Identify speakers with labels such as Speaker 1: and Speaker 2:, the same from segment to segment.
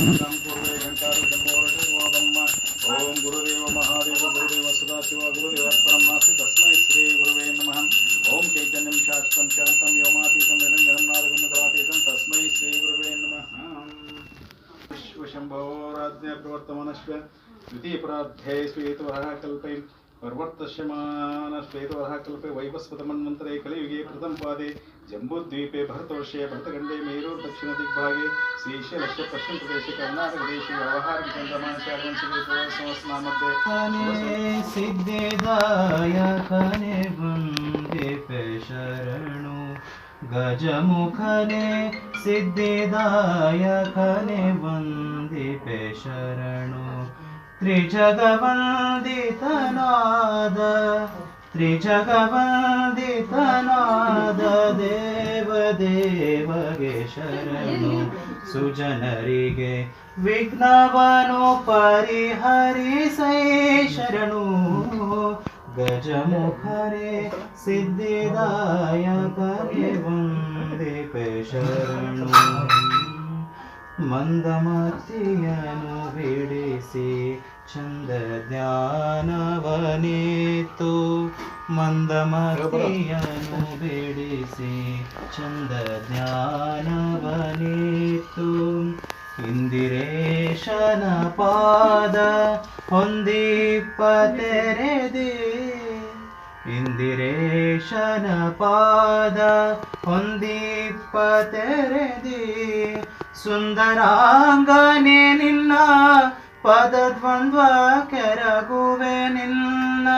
Speaker 1: శ్రీరామ్ గురువే ఘంటారు జంబోరటి గోదమ్మ ఓం గురుదేవ మహాదేవ గురుదేవ సదాశివ గురుదేవ పరమాస్తి తస్మై శ్రీ గురువే నమ ఓం చైతన్యం శాశ్వతం శాంతం వ్యోమాతీతం నిరంజనం నాలుగులాతీతం తస్మై శ్రీ గురువే నమ విశ్వశంభోరాజ్ఞ ప్రవర్తమనశ్వ ద్వితీయ ప్రార్థే స్వీతవర కల్పయం ಪರ್ವತ ಸಮಾನ ಸ್ವೇದ ವಾದ ಕಲ್ಪ ವೈಬಸ್ವದ ಮಂತ್ರ ಕೈಯಲ್ಲಿ ಪ್ರಥಮ ಪಾದೆ ಜಂಬು ದ್ವೀಪೇ ಭಾರತೋಷೇ ಬೃತಗಂಡೇ
Speaker 2: ದಕ್ಷಿಣ ದಿಗ್ಭಾಗೆ ಶ್ರೀಶ ಪಶ್ಚಿಮ ಪ್ರದೇಶ ಕರ್ನಾಟಕ ದೇಶ ವ್ಯವಹಾರ ಬಂಧಮಾನ ಸಾಗರಂಚೆ ಸೌಸನ ಮಧ್ಯೆ ಗಜಮುಖನೆ ಸಿದ್ದೇದಾಯ ಕನೆವಂದಿ ಪೇ ಶರಣೋ ತ್ರಿಜಗವಂದಿತನಾದ ತ್ರಿಜಗವಂದಿತನಾದ ದೇವ ದೇವಗೆ ಶರಣು. ಸುಜನರಿಗೆ ವಿಘ್ನವನು ಪರಿಹರಿಸೈ ಶರಣು. ಗಜಮುಖರೇ ಸಿದ್ಧಿದಾಯಕರೇ ವಂದಿಪೆ ಶರಣು. ಮಂದಮತಿಯನು ಬಿಡಿಸಿ ಚಂದ ಜ್ಞಾನವನೇತು ಮಂದಮತಿಯನು ಬಿಡಿಸಿ ಚಂದ ಜ್ಞಾನವನೇತು ಇಂದಿರೇಶನ ಪಾದ ಹೊಂದಿಪ್ಪ ತೆರೆದಿ ಇಂದಿರೇಶನ ಪಾದ ಹೊಂದೀಪ ತೆರೆದಿ ಸುಂದರಾಂಗನೆ ನಿನ್ನ ಪದ ದ್ವಂದ್ವ ಕೆರಗುವೆ ನಿನ್ನ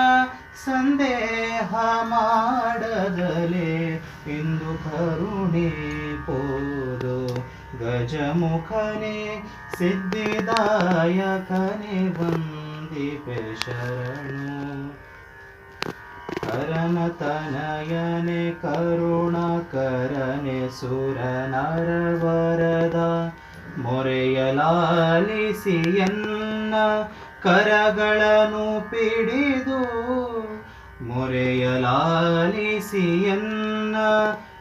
Speaker 2: ಸಂದೇಹ ಮಾಡದಲೆ. ಇಂದು ಕರುಣೆ ಪೋದು ಗಜಮುಖನೇ ಸಿದ್ಧಿದಾಯಕನೇ ವಂದಿಪೆ ಶರಣು. ಕರನ ತನಯನೆ ಕರುಣಕರನೆ ಸುರ ನರವರದ ಮೊರೆಯಲಾಲಿಸಿಯನ್ನ ಕರಗಳನ್ನು ಪಿಡಿದು ಮೊರೆಯಲಾಲಿಸಿಯನ್ನ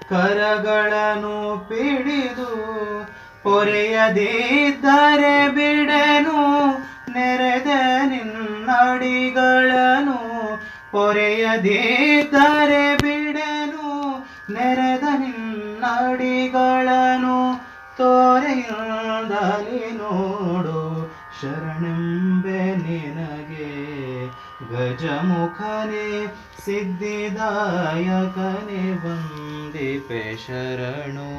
Speaker 2: ಕರಗಳನ್ನು ಪಿಡಿದು ಪೊರೆಯದಿದ್ದರೆ ಬಿಡನು ನೆರೆದ ನಿನ್ನಡಿಗಳನ್ನು ಪೊರೆಯದಿದ್ದರೆ ಬಿಡನು, ನೆರೆದ ನಿನ್ನಡಿಗಳನ್ನು ತೋರೆಯಿಂದಲಿ ನೋಡು, ಶರಣೆಂಬೆ ನಿನಗೆ. ಗಜಮುಖನೆ, ಸಿದ್ಧಿದಾಯಕನೇ, ವಂದಿಪೆ ಶರಣು.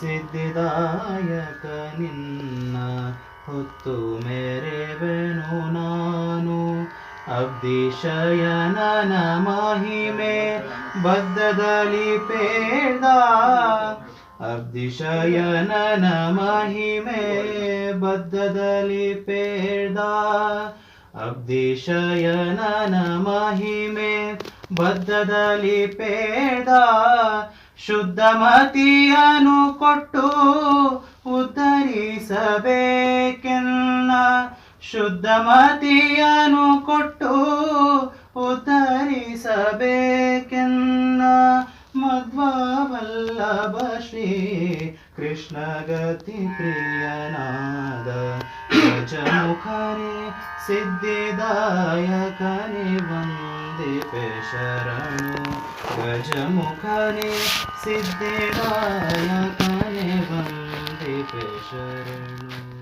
Speaker 2: ಸಿದ್ಧಿದಾಯಕ ನಿನ್ನ ಹೊತ್ತು ಮೇರೆ ಅಬ್ದಿಶಯನನ ಮಹಿಮೆ ಬದ್ಧದಲ್ಲಿ ಪೇದ ಅಬ್ದಿಶಯನ ಮಹಿಮೆ ಬದ್ಧದಲ್ಲಿ ಪೇದ ಅಬ್ದಿಶಯನ ಮಹಿಮೆ ಬದ್ಧದಲ್ಲಿ ಪೇದ ಶುದ್ಧ ಮತಿಯನು ಕೊಟ್ಟು ಉದ್ಧರಿಸಬೇಕೆನ್ನ ಶುದ್ಧ ಮತಿಯನು ಕೊಟ್ಟು ಉತ್ತರಿಸಬೇಕೆನ್ನ ಮಧ್ವವಲ್ಲಭ ಶ್ರೀ ಕೃಷ್ಣಗತಿ ಪ್ರಿಯನಾದ ಗಜಮುಖನೆ ಸಿದ್ಧಿದಾಯಕನಿ ವಂದಿಪೆ ಶರಣು ಗಜಮುಖನೆ ಸಿದ್ಧಿದಾಯಕನಿ ವಂದಿಪೆ ಶರಣು